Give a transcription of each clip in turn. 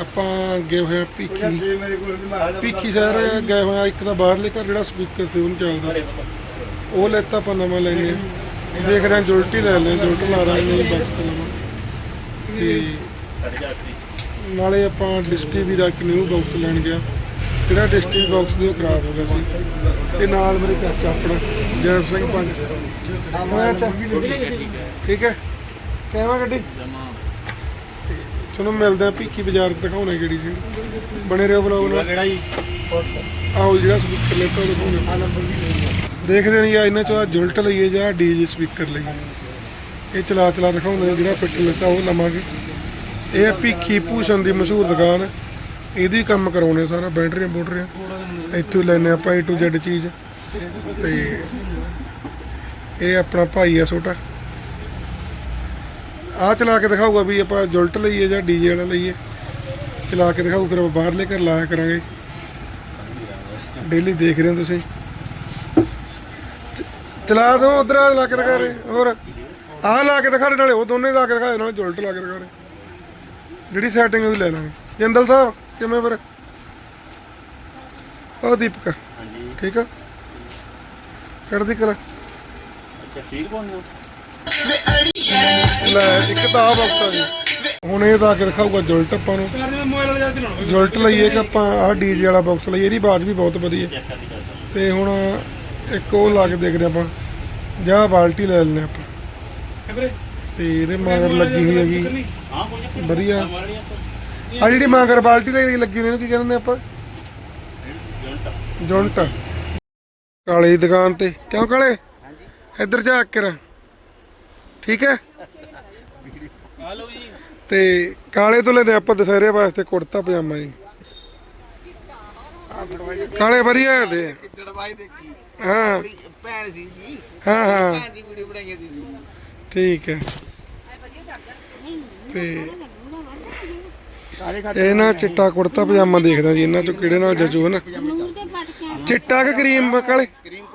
ਆਪਾਂ ਗਏ ਹੋਏ ਆ ਭੀਖੀ। ਭੀਖੀ ਸ਼ਹਿਰ ਗਏ ਹੋਏ ਆ ਇੱਕ ਤਾਂ ਬਾਹਰਲੇ ਘਰ ਜਿਹੜਾ ਸਪੀਕਰ ਸੀ ਉਹਨੂੰ ਚੱਲਦਾ। ਉਹ ਲੈਤਾ ਆਪਾਂ ਨਵਾਂ ਲੈਣੇ ਆ ਦੇਖ ਰਹੇ ਹਾਂ ਜੁਲਟੀ ਲੈ ਲੈਣੇ ਜੁਲਟ ਲਾ ਰਹੇ ਨਹੀਂ ਬਕਸ ਨਵਾਂ ਤੇ। ਨਾਲੇ ਆਪਾਂ ਡਿਸਟੀ ਵੀ ਦਾ ਇੱਕ ਨਿਊ ਬਾਕਸ ਲੈਣ ਗਿਆ। ਜਿਹੜਾ ਡਿਸਟੀ ਬਾਕਸ ਦੀ ਉਹ ਖਰਾਬ ਹੋ ਗਿਆ ਸੀ। ਤੇ ਨਾਲ ਮੇਰੇ ਚਾਚਾ ਆਪਣਾ ਜੈਬ ਸਿੰਘ ਪੰਚ। ਹੋਇਆ ਚਾ ਠੀਕ ਹੈ। ਕਿਵੇਂ ਗੱਡੀ? ਤੇ ਚਲੋ ਮਿਲਦੇ ਆ ਭੀਖੀ ਬਾਜ਼ਾਰ ਦਿਖਾਉਣੇ ਕਿਹੜੀ ਸੀ? ਬਣੇ ਰਹੋ ਬਲੌਗ ਨਾਲ। ਕਿਹੜਾ ਜੀ? ਆਓ ਜਿਹੜਾ ਸਪੀਕਰ ਲੈਤਾ ਉਹ ਦਿਖਾਉਣੇ ਆ ਨੰਬਰ ਵੀ ਨਹੀਂ ਦੇਖਦੇ ਨਹੀਂ ਆ ਇਹਨਾਂ ਚੋਂ ਆ ਜੁਲਟ ਲਈਏ ਜਾਂ ਡੀਜੇ ਸਪੀਕਰ ਲਈਏ। ਇਹ ਚਲਾ ਚਲਾ ਦਿਖਾਉਂਦੇ ਜਿਹੜਾ ਫਿੱਟ ਲੈਤਾ ਉਹ ਲਵਾਂਗੇ। ਇਹ ਆ ਭੀਖੀ ਭੂਸ਼ਣ ਦੀ ਮਸ਼ਹੂਰ ਦੁਕਾਨ। ਇਹਦੀ ਕੰਮ ਕਰਾਉਣੇ ਸਾਰਾ ਬੈਟਰੀਆਂ ਬੂਟਰੀਆਂ। ਇੱਥੋਂ ਹੀ ਲੈਨੇ ਆਪਾਂ A to Z ਚੀਜ਼। ਤੇ ਇਹ ਆਪਣਾ ਭਾਈ ਆ ਛੋਟਾ। ਆ ਚਲਾ ਕੇ ਦਿਖਾਊਗਾ ਵੀ ਆਪਾਂ ਜੁਲਟ ਲਈਏ ਜਾਂ ਡੀਜੇ ਵਾਲਾ ਲਈਏ। ਚਲਾ ਕੇ ਦਿਖਾਊ ਫਿਰ ਆਪਾਂ ਬਾਹਰਲੇ ਘਰ ਲਾਇਆ ਕਰਾਂਗੇ। ਡੇਲੀ ਦੇਖ ਰਹੇ ਹੋ ਤੁਸੀਂ। ਚਲਾ ਦੋ ਉਧਰ ਲਾ ਕੇ ਦਿਖਾ ਰਹੇ। ਹੋਰ ਆਹ ਲਾ ਕੇ ਦਿਖਾ ਰਹੇ ਨਾਲੇ ਉਹ ਦੋਨੇ ਲਾ ਕੇ ਦਿਖਾ ਰਹੇ ਨਾਲੇ ਜੁਲਟ ਲਾ ਕੇ ਦਿਖਾ ਰਹੇ। ਜਿਹੜੀ ਸੈਟਿੰਗ ਉਹ ਲੈ ਲਾਂਗੇ। ਜਿੰਦਲ ਸਾਹਿਬ ਕਿਵੇਂ ਫਿਰ? ਉਹ ਦੀਪਕ। ਹਾਂਜੀ। ਠੀਕ ਆ? ਚੜ੍ਹਦੀ ਕਲਾ। ਅੱਛਾ ਠੀਕ ਬੋਲਦੇ ਲੈ ਇੱਕ ਤਾਂ ਆ ਬਾਕਸ ਆ ਜੀ। ਹੁਣ ਇਹ ਲਾ ਕੇ ਦਿਖਾਊਗਾ ਜੁਲਟ ਆਪਾਂ ਨੂੰ। ਜੁਲਟ ਲਈਏ ਕਿ ਆਪਾਂ ਆਹ ਡੀਜੇ ਵਾਲਾ ਬਾਕਸ ਲਈਏ ਇਹਦੀ ਆਵਾਜ਼ ਵੀ ਬਹੁਤ ਵਧੀਆ। ਤੇ ਹੁਣ ਇੱਕ ਉਹ ਲਾ ਕੇ ਦੇਖਦੇ ਆਪਾਂ ਜਾਂ ਬਾਲਟੀ ਲੈ ਲੈਨੇ ਆਪਾਂ। ਤੇ ਇਹਦੇ ਮਗਰ ਲੱਗੀ ਹੋਈ ਹੈਗੀ। ਵਧੀਆ। ਤਾਂ। ਆ ਜਿਹੜੀ ਮਗਰ ਬਾਲਟੀ ਲੱਗੀ ਲੱਗੀ ਹੋਈ ਇਹਨੂੰ ਕੀ ਕਹਿੰਦੇ ਆਪਾਂ? ਜੁੰਟ ਕਾਲੇ ਦੀ ਦੁਕਾਨ ਤੇ। ਕਿਉਂ ਕਾਲੇ? ਇੱਧਰ ਜਾ ਕੇ ਰ ਠੀਕ ਹੈ? ਹਲੋ ਜੀ ਤੇ ਕਾਲੇ ਤੋਂ ਲੈਨੇ ਆਪਾਂ ਦਸ਼ਹਰੇ ਵਾਸਤੇ ਕੁੜਤਾ ਪਜਾਮਾ ਜੀ। ਕਾਲੇ ਵਧੀਆ ਹੁੰਦੇ ਆ ਦੇਖੀ ਹਾਂ। ਭੈਣ ਸੀ ਜੀ ਹਾਂ ਹਾਂ। ਭੈਣ ਦੀ ਵੀਡੀਓ ਬਣਾਈ ਸੀ ਜੀ ਠੀਕ ਹੈ। ਤੇ ਇਹ ਨਾ ਚਿੱਟਾ ਕੁੜਤਾ ਪਜਾਮਾ ਦੇਖਦਾ ਜੀ, ਇਹਨਾਂ ਚੋਂ ਕਿਹੜੇ ਨਾਲ ਜਜੂ ਨਾ? ਚਿੱਟਾ ਕਿ ਕਰੀਮ ਕਾਲੇ? ਕਰੀਮ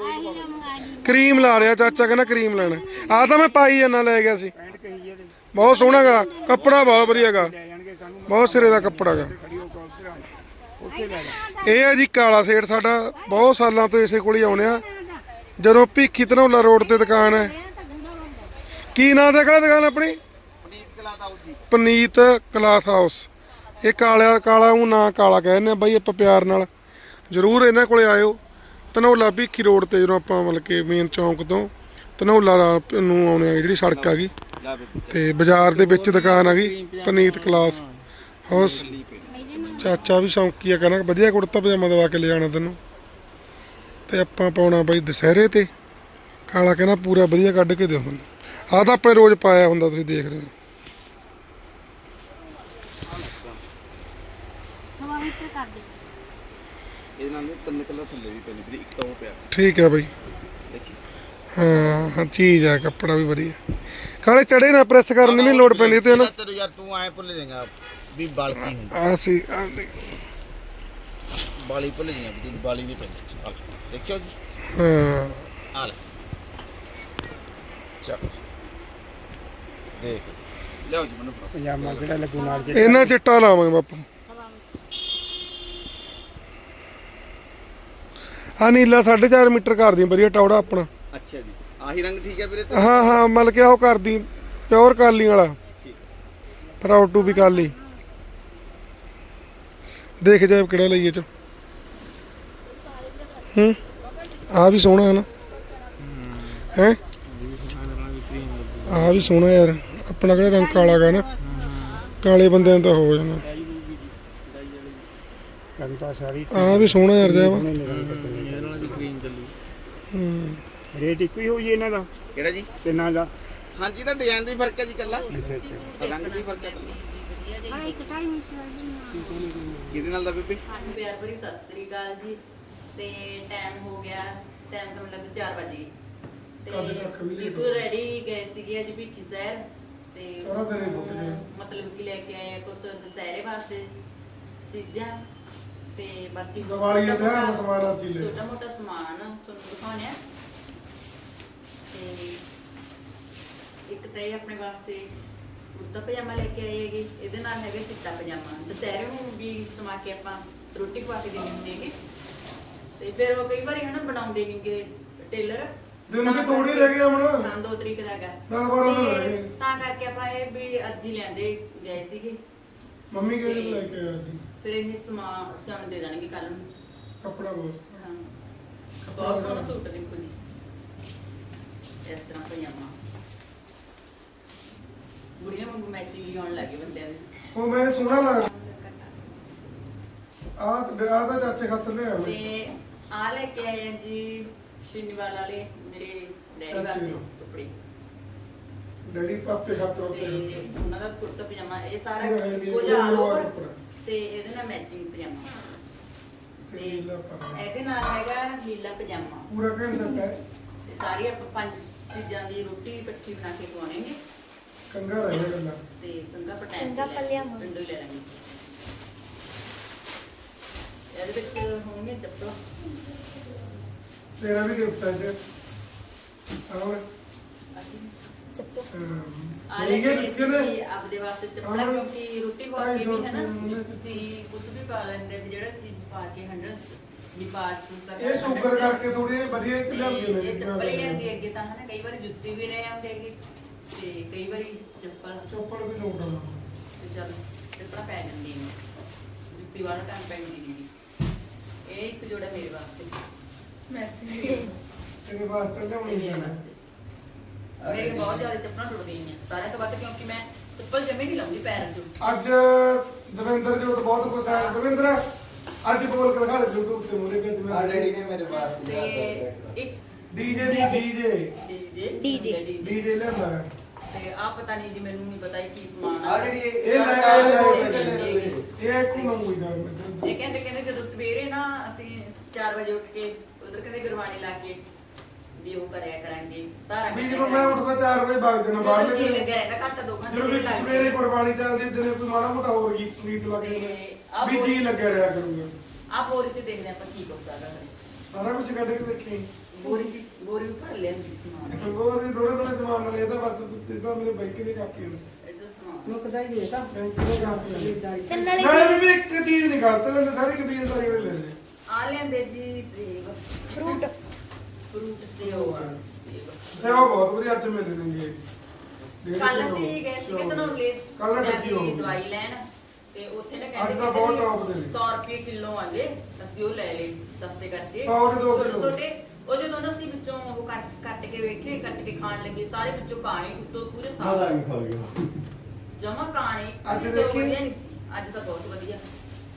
ਕਰੀਮ ਲਾ ਰਿਆ ਚਾਚਾ ਕਹਿੰਦਾ ਕਰੀਮ ਲੈਣਾ। ਆ ਤਾਂ ਮੈਂ ਪਾਈ ਜੰਨਾ ਲੈ ਗਿਆ ਸੀ। ਬਹੁਤ ਸੋਹਣਾ ਗਾ ਕੱਪੜਾ ਬਹੁਤ ਵਧੀਆ ਗਾ ਬਹੁਤ ਸਿਰੇ ਦਾ ਕੱਪੜਾ ਗਾ ਇਹ ਹੈ ਜੀ ਕਾਲਾ ਸੇਠ ਸਾਡਾ, ਬਹੁਤ ਸਾਲਾਂ ਤੋਂ ਇਸੇ ਕੋਲ ਹੀ ਆਉਣੇ ਆ। ਜਦੋਂ ਭੀਖੀ ਧਨੌਲਾ ਰੋਡ ਤੇ ਦੁਕਾਨ ਹੈ। ਕੀ ਨਾਂ ਦਾ ਕਿਹੜਾ ਦੁਕਾਨ ਆਪਣੀ? ਪਨੀਤ ਕਲਾ ਕਲਾਥ ਹਾਊਸ। ਇਹ ਕਾਲਾ ਕਾਲਾ ਉਹ ਨਾਂ ਕਾਲਾ ਕਹਿੰਦੇ ਆ, ਬਾਈ ਆਪਾਂ ਪਿਆਰ ਨਾਲ। ਜਰੂਰ ਇਹਨਾਂ ਕੋਲੇ ਆਇਓ। ਧਨੌਲਾ ਭੀਖੀ ਰੋਡ ਤੇ ਜਦੋਂ ਆਪਾਂ ਮਤਲਬ ਕਿ ਮੇਨ ਚੌਂਕ ਤੋਂ ਧਨੌਲਾ ਨੂੰ ਆਉਣੇ ਆ ਜਿਹੜੀ ਸੜਕ ਆ ਗਈ ਤੇ ਬਾਜ਼ਾਰ ਦੇ ਵਿੱਚ ਦੁਕਾਨ ਆ ਗਈ, ਪਨੀਤ ਕਲਾਸ ਹਾਊਸ। ਚਾਚਾ ਵੀ ਸ਼ੌਂਕੀ ਆ, ਕਹਿੰਦਾ ਵਧੀਆ ਕੁੜਤਾ ਪਜਾਮਾ ਦਵਾ ਕੇ ਲਿਆਣਾ ਤੈਨੂੰ। ਤੇ ਆਪਾਂ ਪਾਉਣਾ ਬਾਈ ਦੁਸਹਿਰੇ ਤੇ, ਕਾਲਾ ਕਹਿੰਦਾ ਪੂਰਾ ਵਧੀਆ ਕੱਢ ਕੇ ਦਿਓ ਮੈਨੂੰ। ਆਹ ਤਾਂ ਆਪਣੇ ਰੋਜ਼ ਪਾਇਆ ਹੁੰਦਾ ਤੁਸੀਂ ਦੇਖ ਰਹੇ ਹੋ। ਇਹਦੇ ਨਾਲ ਨਾ ਤਿੰਨ ਕਿਲੋ ਥੱਲੇ ਵੀ ਪੈਣੀ ਵੀਰੇ ਇੱਕ ਤਾਂ ਉਹ ਪਿਆ। ਠੀਕ ਹੈ ਬਾਈ। ਦੇਖੀ। ਹਾਂ ਹਾਂ ਚੀਜ਼ ਹੈ ਕੱਪੜਾ ਵੀ ਵਧੀਆ। ਕਾਲੇ ਚੜੇ ਨਾ ਪ੍ਰੈਸ ਕਰਨ ਦੀ ਨਹੀਂ ਲੋੜ ਪੈਂਦੀ ਤੇ ਨਾ ਤੇਰੇ ਯਾਰ ਤੂੰ ਐ ਭੁੱਲ ਜਾਏਗਾ ਵੀ ਬਾਲਕੀ ਹੁੰਦਾ। ਆ ਸੀ ਆਹ ਦੇਖ। ਬਾਲੀ ਭੁੱਲ ਜਾਏਗਾ ਵੀ ਬਾਲੀ ਨਹੀਂ ਪੈਂਦੀ। ਆ ਲੈ, ਦੇਖਿਓ ਜੀ। ਹਾਂ। ਆ ਲੈ। ਚੱਲ। ਦੇਖ। ਲਿਆਓ ਜੀ ਮੈਨੂੰ। ਨਾਲ ਇਹਨਾਂ ਚਿੱਟਾ ਲਾਵਾਂਗੇ ਬਾਪੂ। ਆ ਨੀਲਾ 4.5 ਮੀਟਰ ਕਰਦੀ ਵਧੀਆ ਟੌੜਾ ਆਪਣਾ। ਅੱਛਾ ਜੀ। ਆਹੀ ਰੰਗ ਠੀਕ ਹੈ ਵੀਰੇ ਤੇ? ਹਾਂ ਹਾਂ ਮਤਲਬ ਕਿ ਉਹ ਕਰਦੀ ਪਿਓਰ ਕਾਲੀ ਵਾਲਾ। ਠੀਕ ਹੈ। ਪ੍ਰਾਊਡ ਟੂ ਵੀ ਕਾਲੀ। ਦੇਖ ਜਾ ਕਿਹੜਾ ਲਈਏ ਚ ਹੂੰ ਆ ਵੀ ਸੋਹਣਾ ਹੈ ਨਾ। ਹੈ? ਆ ਵੀ ਸੋਹਣਾ ਯਾਰ। ਆਪਣਾ ਕਿਹੜਾ ਰੰਗ ਕਾਲਾ ਗਾ ਨਾ। ਕਾਲੇ ਬੰਦਿਆਂ ਨੂੰ ਤਾਂ ਹੋ ਜਾਣਾ ਕੰਤਾ ਸਾਰੀ ਆ ਵੀ ਸੋਹਣਾ ਯਾਰ ਜਾ ਗ੍ਰੀਨ ਚੱਲੀ? ਹੂੰ। ਰੇਟ ਇੱਕੋ ਹੀ ਹੋਈ ਇਹਨਾਂ ਦਾ। ਕਿਹੜਾ ਜੀ? ਤਿੰਨਾਂ ਦਾ। ਹਾਂਜੀ ਤਾਂ ਡਿਜ਼ਾਈਨ ਦੀ ਫ਼ਰਕ ਹੈ ਜੀ ਕੱਲਾ ਰੰਗ ਦੀ ਫ਼ਰਕ ਹੈ ਕੱਲਾ ਕਿਹਦੇ ਨਾਲ ਦਾ ਬੀਬੀ? ਪਿਆਰ ਭਰੀ ਸਤਿ ਸ੍ਰੀ ਅਕਾਲ ਜੀ। ਤੇ ਟਾਈਮ ਹੋ ਗਿਆ ਟਾਈਮ ਤਾਂ ਮਤਲਬ 4 ਵਜੇ ਤੇ ਦੀਪੂ ਰੈਡੀ ਗਏ ਸੀਗੇ ਅੱਜ ਭਿੱਖੀ ਸ਼ਹਿਰ। ਤੇ ਸਾਰਾ ਦਿਨ ਹੀ ਬੁੱਕ ਜਾਏ। ਮਤਲਬ ਕਿ ਲੈ ਕੇ ਆਏ ਆ ਕੁਝ ਦਸਹਿਰੇ ਵਾਸਤੇ ਚੀਜ਼ਾਂ। ਤੇ ਬਾਕੀ ਦੀਵਾਲੀ ਦੇ ਵਿਆਹ ਦਾ ਸਮਾਨ ਅੱਜ ਹੀ ਲੈ। ਛੋਟਾ ਮੋਟਾ ਸਮਾਨ ਤੁਹਾਨੂੰ ਦਿਖਾਉਣੇ ਆ। ਤੇ ਇੱਕ ਤਾਂ ਇਹ ਆਪਣੇ ਵਾਸਤੇ ਕੁੜਤਾ ਪਜਾਮਾ ਲੈ ਕੇ ਆਏ ਹੈਗੇ। ਇਹਦੇ ਨਾਲ ਹੈਗਾ ਚਿੱਟਾ ਪਜਾਮਾ। ਦੁਸਹਿਰੇ ਨੂੰ ਵੀ ਸਮਾ ਕੇ ਆਪਾਂ ਰੋਟੀ ਖਵਾ ਕੇ ਦੇਣੀ ਹੁੰਦੀ ਹੈਗੀ। ਤੇ ਫਿਰ ਉਹ ਕਈ ਵਾਰੀ ਹਨਾ ਬਣਾਉਂਦੇ ਨਹੀਂਗੇ ਟੇਲਰ। ਦਿਨ ਵੀ ਥੋੜੀ ਰਹਿ ਗਏ ਹੁਣ। ਹਾਂ ਦੋ ਤਰੀਕ ਦਾ ਹੈਗਾ। ਦਸ ਬਾਰਾਂ ਦਿਨ ਤੇ ਰਹਿ ਗਏ। ਤਾਂ ਕਰਕੇ ਆਪਾਂ ਇਹ ਵੀ ਅੱਜ ਹੀ ਲੈਂਦੇ ਗਏ ਸੀਗੇ। ਮੰਮੀ ਕਹਿੰਦੇ ਲੈ ਕੇ ਆਇਆ ਜੀ ਫਿਰ ਇਹ ਸਮਾਨ ਸਾਨੂੰ ਦੇ ਦੇਣਗੇ ਕੱਲ ਨੂੰ। ਕੱਪੜਾ ਬਹੁਤ ਹਾਂ। ਬਹੁਤ ਸੋਹਣਾ ਸੂਟ ਦੇਖੋ ਜੀ। ਇਸ ਤਰ੍ਹਾਂ ਪਜਾਮਾ। ਬੁੜੀਆਂ ਵਾਂਗੂ ਮੈਚਿੰਗ ਹੀ ਆਉਣ ਲੱਗੇ ਬੰਦਿਆਂ ਦੇ। ਉਹ ਮੈਂ ਸੋਹਣਾ ਲੱਗ ਤੇ ਆਹ ਤਾਂ ਚਾਚੇ ਖਾਤਰ ਲਿਆ ਮੈਂ ਤੇ ਆ ਲੈ ਕੇ ਆਏ ਆ ਜੀ ਸ਼ਿਨੀਵਾਲ ਵਾਲੇ ਮੇਰੇ ਡੈਡੀ ਵਾਸਤੇ ਕੱਪੜੇ। ਡੈਡੀ ਪਾਪੇ ਖਾਤਰ ਤੇ ਉਹਨਾਂ ਦਾ ਕੁੜਤਾ ਪਜਾਮਾ ਇਹ ਸਾਰਾ ਇੱਕੋ ਜਿਹਾ। ਤੇ ਇਹਦੇ ਨਾਲ ਮੈਚਿੰਗ ਪਜਾਮਾ। ਤੇ ਨੀਲਾ ਪਾ ਇਹਦੇ ਨਾਲ ਹੈਗਾ ਨੀਲਾ ਪਜਾਮਾ। ਪੂਰਾ ਸੈੱਟ ਹੈ। ਤੇ ਸਾਰੀ ਆਪਾਂ ਪੰਜ ਚੀਜ਼ਾਂ ਦੀ ਰੋਟੀ ਇਕੱਠੀ ਬਣਾ ਕੇ ਖਵਾਉਣਗੇ ਕੰਗਾ ਰਹੇ ਗੱਲਾਂ ਤੇ ਕੰਗਾ ਪਟੈਨ ਕੰਘਾ ਪੱਲਿਆਂ ਵਾਂਗ। ਪਿੰਡੋਂ ਹੀ ਲੈ ਲਾਂਗੇ। ਇਹਦੇ ਵਿੱਚ ਹੋਣਗੇ ਚੱਪਲਾਂ। ਤੇਰਾ ਵੀ ਗਿਫਟ ਹੈ ਜੇ ਆਹ ਚੱਪੋ ਆ ਠੀਕ ਹੈ ਲੈ ਕੇ ਕਿਹਨੇ ਜੀ ਆਪਦੇ ਵਾਸਤੇ ਚੱਪਲਾਂ ਹਾਂ। ਕਿਉਂਕਿ ਰੋਟੀ ਖਵਾ ਢਾਈ ਕੇ ਸੌ ਵੀ ਹੈ ਨਾ ਰੁਪਏ ਉਹਨੇ ਤੁਸੀਂ ਕੁਝ ਵੀ ਪਾ ਲੈਂਦੇ ਵੀ ਜਿਹੜਾ ਚੀਜ਼ ਪਾ ਕੇ ਹੰਡਰ ਵੀ ਪਾ ਚੂਸ ਇਹ ਸ਼ੂਗਰ ਕਰਕੇ ਥੋੜੀ ਵਧੀਆ ਕਿ ਲਿਆਉਂਦੇ ਨੇ ਇਹ ਚੱਪਲ ਹੀ ਲੈਂਦੀ ਅੱਗੇ ਤਾਂ ਹਨਾ ਕਈ ਵਾਰੀ ਜੁੱਤੀ ਵੀ ਲੈ ਆਉਂਦੇ ਹੈਗੇ ਤੇ ਕਈ ਵਾਰੀ ਚੱਪਲ ਚੋਪੜ ਵੀ ਲੋੜ ਆਉਣਾ ਤੇ ਚੱਲ ਚੱਪਲਾਂ ਪੈ ਜਾਂਦੀਆਂ ਨੇ। ਜੁੱਤੀ ਵਾਲਾ ਇਹ ਇੱਕ ਜੋੜਾ ਮੇਰੇ ਵਾਸਤੇ। ਮੈਸੀ ਤੇਰੇ ਵਾਸਤੇ ਲਿਆਉਣੀ ਵਾਸਤੇ। ਮੇਰੇ ਬਹੁਤ ਜ਼ਿਆਦਾ ਚੱਪਲਾਂ ਟੁੱਟਦੀਆਂ ਨੇ। ਸਾਰਿਆਂ ਤੋਂ ਵੱਧ ਕਿਉਂਕਿ ਮੈਂ ਚੱਪਲ ਜਮੇ ਨਹੀਂ ਲਾਉਂਦੀ ਪੈਰਾਂ 'ਚ ਅੱਜ ਦਵਿੰਦਰ ਜੋਤ ਬਹੁਤ ਕੁਛ ਹੈ ਦਵਿੰਦਰ ਅੱਜ ਬੋਲ ਕੇ ਦਿਖਾ ਲੈ YouTube ਤੇ ਮੋਰੇ ਵਿੱਚ ਆ ਡੈਡੀ ਨੇ ਮੇਰੇ ਬਾਤ ਤੇ ਇੱਕ ਡੀਜੇ ਦੀ ਡੀਜੇ ਡੀਜੇ ਡੀਜੇ ਲੈਂਦਾ ਤੇ ਆ ਪਤਾ ਨਹੀਂ ਜੀ ਮੈਨੂੰ ਨਹੀਂ ਪਤਾ ਕੀ ਸਮਾਨ ਆ। ਡੈਡੀ ਇਹ ਲੈ ਇਹ ਕੋ ਮੰਗੂ ਜਾ। ਇਹ ਕਹਿੰਦੇ ਕਹਿੰਦੇ ਜਦੋਂ ਸਵੇਰੇ ਨਾ ਅਸੀਂ 4 ਵਜੇ ਉੱਠ ਕੇ ਉਧਰ ਕਹਿੰਦੇ ਗੁਰਬਾਣੀ ਲਾ ਕੇ ਵੀ ਉਹ ਕਰਿਆ ਕਰਾਂਗੇ ਧਾਰਾ ਵੀ ਜਦੋਂ ਮੈਂ ਉੱਠਦਾ 4 ਵਜੇ ਵਗ ਜਾਣਾ ਬਾਹਰ ਜੀ ਲੈ ਲੱਗਿਆ ਰਹਿੰਦਾ ਘੱਟ ਦੋ ਘੰਟੇ ਜਦੋਂ ਵੀ ਲੱਗ ਸਵੇਰੇ ਜਾਂਦੇ। ਕੁਰਬਾਨੀ ਚੱਲਦੀ ਦਿਨੇ ਕੋਈ ਮਾੜਾ ਮੋਟਾ ਹੋਰ ਗੀਤ ਸੰਗੀਤ ਲੱਗ ਤੇ ਜਾਂਦਾ। ਆਹ ਵੀ ਜੀ ਬੋਲ- ਲੱਗਿਆ ਰਿਹਾ ਕਰੂਗਾ। ਆ ਬੋਰੀ ਤੇ ਦੇਖਦੇ ਆਪਾਂ ਕੀ ਕੁਛ ਆਦਾ ਸਾਰਾ ਕੁਝ ਕੱਢ ਕੇ ਦੇਖੀ। ਬੋਰੀ ਦੀ ਬੋਰੀ ਵੀ ਭਰ ਲਿਆਂਦੀ ਸਮਾਨ। ਹੋਰ ਦੀ ਥੋੜੇ ਥੋੜੇ ਸਮਾਨ ਨਾਲ ਇਹਦਾ ਬਸ ਇਹਦਾ ਮੇਰੇ ਬਾਈਕ ਦੀ ਕਾਪੀ ਨੇ। ਇਹਦਾ ਸਮਾਨ। ਮੁੱਕਦਾ ਹੀ ਦੇਤਾ ਬੈਂਕ ਦੀ ਕਾਪੀ ਨੇ। ਤੇ ਨਾਲੇ ਮੈਂ ਵੀ ਇੱਕ ਚੀਜ਼ ਨਹੀਂ ਕਰਦਾ ਮੈਂ ਸਾਰੀ ਕਬੀਲਦਾਰੀ ਵਾਲੇ ਲੈ ਲੈ ਆ ਲਿਆਂਦੇ ਜੀ ਸੇਬ। ਫਰੂਟ। ਫਰੂਟ ਸੇਬ ਆ। ਉਹ ਬਹੁਤ ਵਧੀਆ ਅੱਜ ਮਿਲੇ ਨੇਗੇ ਕੱਲ ਅਸੀਂ ਗਏ ਸੀ ਧਨੌਲੇ ਕੱਲ ਨਾ ਟੱਕੀ ਹੋ। ਦਵਾਈ ਲੈਣ ਤੇ ਉੱਥੇ ਨਾ ਅੱਜ ਕਹਿੰਦੇ ਤਾਂ ਬਹੁਤ top ਦੇ ਨੇ। 100 ਰੁਪਏ ਕਿਲੋ ਆਂਦੇ ਅਸੀਂ ਉਹ ਲੈ ਲਏ ਸਸਤੇ ਕਰਕੇ। ਸੌ ਦੇ ਦੋ ਛੋਟੇ- ਕਿੱਲੋ। ਛੋਟੇ ਉਹ ਜਦੋਂ ਨਾ ਅਸੀਂ ਵਿੱਚੋਂ ਉਹ ਕੱਟ ਕੱਟ ਕੇ ਵੇਖੇ ਕੱਟ ਕੇ ਖਾਣ ਲੱਗੇ ਸਾਰੇ ਵਿੱਚੋਂ ਕਾਣੇ ਉੱਤੋਂ ਪੂਰੇ ਸਾਫ਼ ਜਮਾ ਕਾਣੇ ਅੱਜ ਅੱਜ ਦੇਖੀ? ਅੱਜ ਤਾਂ ਬਹੁਤ ਵਧੀਆ।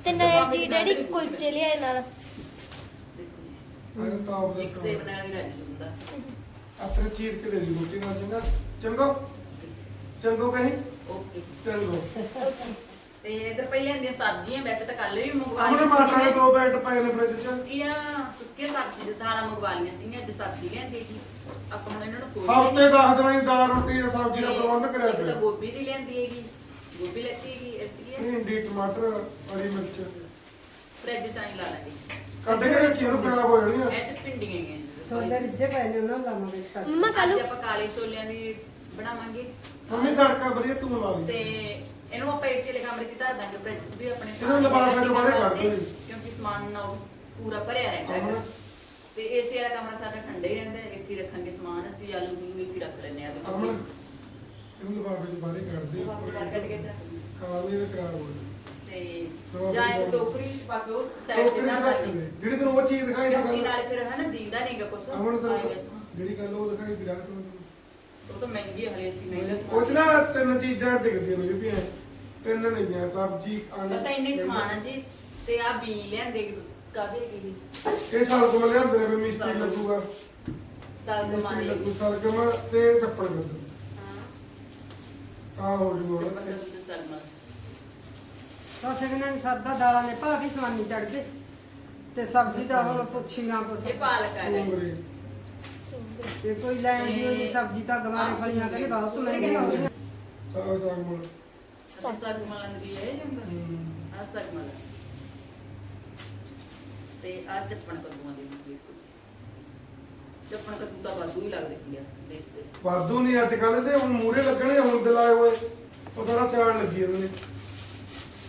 ਤੇ ਨਾਲੇ ਜੀ ਡੈਡੀ ਕੁਲਚੇ ਲਿਆਏ ਨਾਲ। ਅੱਜ ਟੌਪ ਦਾ ਇੱਕ ਸੇਬ ਨਾਲ ਹੀ ਰਾਜੀ ਹੁੰਦਾ। ਆਪਣੇ ਚੀਰ ਕੇ ਦੇ ਦੀ ਰੋਟੀ ਨਾਲ ਚੰਗਾ। ਚੰਗੋ? ਚੰਗੋ ਕਹੀਂ? ਓਕੇ। ਚੰਗੋ। ਤੇ ਇਧਰ ਪਹਿਲਾਂ ਦੀਆਂ ਸਬਜ਼ੀਆਂ ਵੈਸੇ ਤਾਂ ਕੱਲ ਵੀ ਮੰਗਵਾ ਆਪਣੇ ਮਾਟਰ ਦੇ ਦੋ ਬੈਂਟ ਪਏ ਨੇ ਫ੍ਰਿਜ 'ਚ। ਸੁੱਕੀਆਂ ਸੁੱਕੀਆਂ ਸਬਜ਼ੀ ਦੇ ਦਾਲਾਂ ਮੰਗਵਾ ਲਈਆਂ ਸੀਗੀਆਂ ਅੱਜ ਸਬਜ਼ੀ ਲਿਆਂਦੀ ਸੀ। ਆਪਾਂ ਹੁਣ ਇਹਨਾਂ ਨੂੰ ਖੋਲ ਹਫ਼ਤੇ 10 ਦਿਨਾਂ ਦੀ ਦਾਲ ਰੋਟੀ ਤੇ ਸਬਜ਼ੀ ਦਾ ਪ੍ਰਬੰਧ ਕਰਿਆ ਇੱਕ ਤਾਂ ਪਿਆ ਗੋਭੀ ਦੀ ਲਿਆਂਦੀ ਹੈਗੀ। ਗੋਭੀ ਲੈਤੀ ਹੈਗੀ ਇੱਥੇ ਭਿੰਡੀ ਟਮਾਟਰ ਹਰੀ ਮਿਰਚ। ਫ੍ਰਿਜ ਚ ਆਈ ਲਾ ਲਾਂਗੇ। ਕੱਢ ਕੇ ਰੱਖੀ ਉਹਨੂੰ ਖਰਾਬ ਹੋ ਜਾਣੀਆਂ ਇਹ ਤੇ ਪਿੰਡੀਆਂ। ਸੋਡੇ ਨੇ ਉਹਨਾਂ ਨੂੰ ਲਾਵਾਂਗੇ ਛੱਡ ਮੰਮਾ ਕੱਲ ਅੱਜ ਆਪਾਂ ਕਾਲੇ ਛੋਲਿਆਂ ਦੀ ਬਣਾਵਾਂਗੇ। ਮੰਮੀ ਤੜਕਾ ਵਧੀਆ ਤੂੰ ਲਾ ਤੇ ਦੇ ਇਹਨੂੰ ਆਪਾਂ ਏਸੀ ਵਾਲੇ ਕਮਰੇ 'ਚ ਧਰ ਦਾਂਗੇ ਫ੍ਰਿਜ 'ਚ ਵੀ ਆਪਣੇ ਇਹਨੂੰ ਲਿਫਾਫੇ ਚੋਂ ਬਾਹਰ ਕੱਢ ਦਿਓ ਜੀ। ਕਿਉਂਕਿ ਸਮਾਨ ਨਾ ਉਹ ਪੂਰਾ ਭਰਿਆ ਰਹਿੰਦਾ ਤੇ ਏਸੀ ਵਾਲਾ ਕਮਰਾ ਸਾਡਾ ਠੰਡਾ ਹੀ ਰਹਿੰਦਾ ਹੈ ਇੱਥੇ ਹੀ ਰੱਖਾਂਗੇ ਸਮਾਨ ਅਸੀਂ ਆਲੂ ਨੂੰ ਇੱਥੇ ਹੀ ਰੱਖ ਲੈਂਦੇ ਆ ਅਮਨ ਇਹਨੂੰ ਲਿਫਾਫੇ 'ਚ ਬਾਹਰ ਕੱਢ ਦੇ। ਲਿਫਾਫੇ ਬਾਹਰ ਕੱਢ ਕੇ ਇੱਥੇ ਰੱਖ ਦਿੰਦੇ। ਖਾ ਵੀ ਇਹ ਖਰਾਬ ਹੋ ਜਾਣੀ ਤੇ ਜਾਂ ਇੱਕ ਟੋਕਰੀ 'ਚ ਪਾ ਕੇ ਉਹ ਸਾਈਡ ਤੇ ਧਰ ਰੱਖ ਦਾਂਗੇ ਲੈ ਜਿਹੜੀ ਤੈਨੂੰ ਉਹ ਚੀਜ਼ ਦਿਖਾਈ ਨਾ ਕਿਉਂਕਿ ਗੱਲ ਨਾਲੇ ਫਿਰ ਹਨਾ ਦੀਂਦਾ ਨਹੀਂਗਾ ਕੁਛ। ਅਮਨ ਤੈਨੂੰ ਆਏਗਾ। ਜਿਹੜੀ ਗੱਲ ਉਹ ਦਿਖਾਈ ਦੀ ਗੱਲ ਤੈਨੂੰ। ਉਹ ਤਾਂ ਮਹਿੰਗੀ ਹਲੇ ਸੀ ਮਹਿੰਗਾ ਉਹ 'ਚ ਨਾ ਤਿੰਨ ਚੀਜ਼ਾਂ ਡਿੱਗਦੀਆਂ ਨੇ ਵੀ ਤਿੰਨ ਨਹੀਂ ਆ ਸਬਜ਼ੀ ਆਲੂ ਪਤਾ ਇੰਨੇ ਸਮਾਨ ਆ ਜੀ ਤੇ ਆ ਬੀ ਲਿਆਂਦੇ ਕਾਦੇ ਕੀ ਇਹ ਸਾਲ ਕੋਲ ਲਿਆਂਦੇ ਨੇ ਵੀ ਮਿਸਤਰੀ ਲੱਗੂਗਾ। ਸਾਲ ਮਿਸਤਰੀ ਕਮਾਣੇ ਲੱਗੂ ਸਲਗਮ ਤੇ ਚੱਪੜ ਕਰ ਹਾਂ। ਤਾਂ ਹੋ ਜੂਗਾ ਮਤਲਬ ਕਿ ਸਲਮਾ ਤਾਂ ਸਿਗਨਾਂ ਦੀ ਸਾਦਾ ਦਾਲਾਂ ਨੇ ਭਾਵੇਂ ਸਵਾਨੀ ਚੜਦੇ ਤੇ ਸਬਜ਼ੀ ਦਾ ਹੁਣ ਪੁੱਛੀ ਨਾ ਕੁਛ ਇਹ ਪਾਲਕ ਆ ਜੀ ਸੂੰਗਰੇ ਤੇ ਕੋਈ ਲੈਣ ਦੀ ਉਹਦੀ ਸਬਜ਼ੀ ਤਾਂ ਗਵਾਰੇ ਫਲੀਆਂ ਕਹਿੰਦੇ ਬਹੁਤ ਮਹਿੰਗੀਆਂ ਹੋ ਗਈਆਂ ਸਾਗ ਸਾਗ ਮੁਲ। ਸੱਤ ਮਲੰਗ ਦੀ ਹੈ ਜੰਗ ਆ ਸੱਤ ਮਲੰਗ ਤੇ ਆ ਚੱਪਣ ਕੱਦੂਆਂ ਦੇ ਵਿੱਚ ਚੱਪਣ ਕੱਦੂ ਤਾਂ ਵਾਧੂ ਹੀ ਲੱਗਦੇ ਕੀ ਆ ਦੇਖ ਦੇ ਵਾਧੂ ਨਹੀਂ ਅੱਜ ਕੱਲ ਦੇ ਹੁਣ ਮੂਰੇ ਲੱਗਣੇ ਹੁਣ ਦੇ ਲਾਏ ਹੋਏ। ਉਹ ਸਾਰਾ ਸਿਆਣ ਲੱਗੀ ਇਹਨਾਂ ਨੇ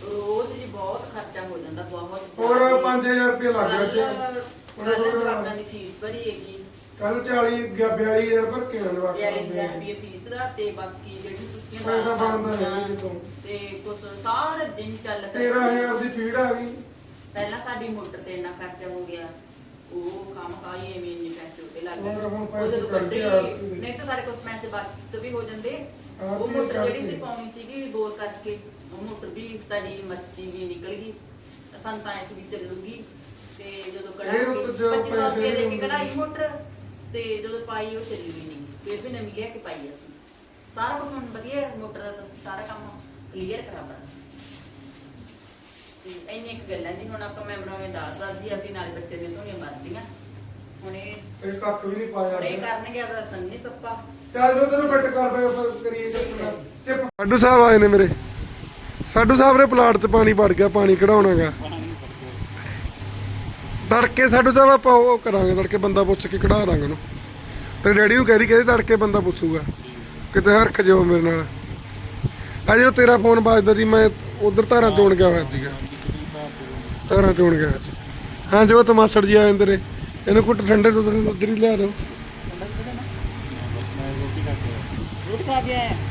ਰੋਜ਼ ਜੀ ਬਹੁਤ ਖਰਚਾ ਹੋ ਜਾਂਦਾ ਬਹੁਤ ਹੋਰ 5000 ਰੁਪਏ ਲੱਗ ਗਿਆ ਤੇ ਕੱਲ ਜਵਾਬਾਂ ਦੀ ਫੀਸ ਭਰੀ ਹੈਗੀ। ਕੱਲ 40 ਗਿਆ 42000 ਭਰ ਕੇ ਆਣ ਵਾਸਤੇ 42000 ਰੁਪਏ ਫੀਸ ਦਾ ਤੇ ਬਾਕੀ ਜਿਹੜੀ ਦਾ ਪੈਸਾ ਬਣਦਾ ਹੈ ਕਿਤੋਂ ਤੇ। ਕੁਛ ਸਾਰੇ ਦਿਨ ਚੱਲ 13000 ਦੀ ਫੀਡ ਆ ਗਈ। ਪਹਿਲਾਂ ਸਾਡੀ ਮੋਟਰ ਤੇ ਇੰਨਾ ਖਰਚਾ ਹੋ ਗਿਆ। ਉਹ ਕੰਮ ਖਾਈ ਐਵੇਂ ਇੰਨੇ ਪੈਸੇ ਉੱਤੇ ਲੱਗ ਗਏ। ਉਹ ਜਦੋਂ ਕੱਢੇ। ਨਹੀਂ ਤਾਂ ਸਾਡੇ ਕੋਲ ਪੈਸੇ ਬਚਤ ਵੀ ਹੋ ਜਾਂਦੇ। ਉਹ ਮੋਟਰ ਜਿਹੜੀ ਸੀ ਕੇ। ਪਾਉਣੀ ਸੀਗੀ ਬੋਰ ਕਰਕੇ। ਮੋਟਰ ਵੀ ਸਾਡੀ ਮੱਛੀ ਵੀ ਨਿਕਲ ਗਈ। ਸਾਨੂੰ ਤਾਂ ਐਸ ਵੀ ਚੱਲੂਗੀ। ਤੇ ਜਦੋਂ ਕਢਾਈ ਇਹ ਉੱਤੇ ਜੋ 2500 ਪੈਸੇ ਰੁਪਏ ਦੇ ਕੇ ਹੁੰਦੇ ਕਢਾਈ ਮੋਟਰ ਤੇ ਜਦੋਂ ਪਾਈ ਉਹ ਚੱਲੀ ਵੀ ਨਹੀਂ। ਫਿਰ ਵੀ ਨਵੀਂ ਲਿਆ ਕੇ ਪਾਈ ਅਸੀਂ। ਸਾਰਾ ਕੁਝ ਹੁਣ ਵਧੀਆ ਮੋਟਰ ਦਾ ਤਾਂ ਸਾਰਾ ਕੰਮ ਕਲੀਅਰ ਕਰਾਤਾ ਤੇ ਇੰਨੀ ਇੱਕ ਗੱਲ ਹੈ ਜੀ ਹੁਣ ਆਪਾਂ ਮੈਂਬਰਾਂ ਨੇ ਦੱਸ ਦੱਸਦੀ ਆਪਣੀ ਨਾਲ ਬੱਚੇ ਦੇ ਧੋਣੀਆਂ ਮਰਦੀਆਂ ਹੁਣ ਇਹ ਇਹ ਕੱਖ ਵੀ ਨਹੀਂ ਪਾਇਆ ਇਹ ਕਰਨਗੇ ਆਪਦਾ ਸੰਨੀ ਸੱਪਾ। ਚੱਲ ਜੋ ਤੈਨੂੰ ਫਿੱਟ ਕਰ ਪਰ ਕਰੀਏ ਤੇ ਸਾਡੂ ਸਾਹਿਬ ਆਏ ਨੇ ਮੇਰੇ। ਸਾਡੂ ਸਾਹਿਬ ਦੇ ਪਲਾਟ 'ਚ ਪਾਣੀ ਵੜ ਗਿਆ, ਪਾਣੀ ਕਢਾਉਣਾਗਾ। ਤੜਕੇ ਸਾਡੂ ਸਾਹਿਬ ਆਪਾਂ ਉਹ ਕਰਾਂਗੇ, ਤੜਕੇ ਬੰਦਾ ਪੁੱਛ ਕੇ ਕਢਾ ਦਾਂਗੇ ਉਹਨੂੰ। ਤੇ ਡੈਡੀ ਨੂੰ ਕਹਿ ਰਹੀ ਕਹਿੰਦੇ ਤੜਕੇ ਬੰਦਾ ਪੁੱਛੂਗਾ, ਕਿਤੇ ਹਰਖ ਜਾਓ ਮੇਰੇ ਨਾਲ। ਅਜੇ ਉਹ ਤੇਰਾ ਫੋਨ ਵੱਜਦਾ ਸੀ, ਮੈਂ ਉਧਰ ਧਾਰਾਂ ਚੋਣ ਗਿਆ ਹੋਇਆ ਸੀਗਾ। ਧਾਰਾਂ ਚੋਣ ਗਿਆ ਹੋਇਆ ਸੀ। ਹਾਂ, ਜੋ ਤਮਾਸੜ ਜੀ ਆਏ ਜਾਂਦੇ ਇਹਨੂੰ ਕੁੱਟ ਠੰਡੇ ਦੁੱਧ ਨੂੰ ਉਧਰ ਹੀ ਲਿਆ ਦਿਓ। ਰੋਟੀ ਖਾ ਕੇ ਇੰਨਾ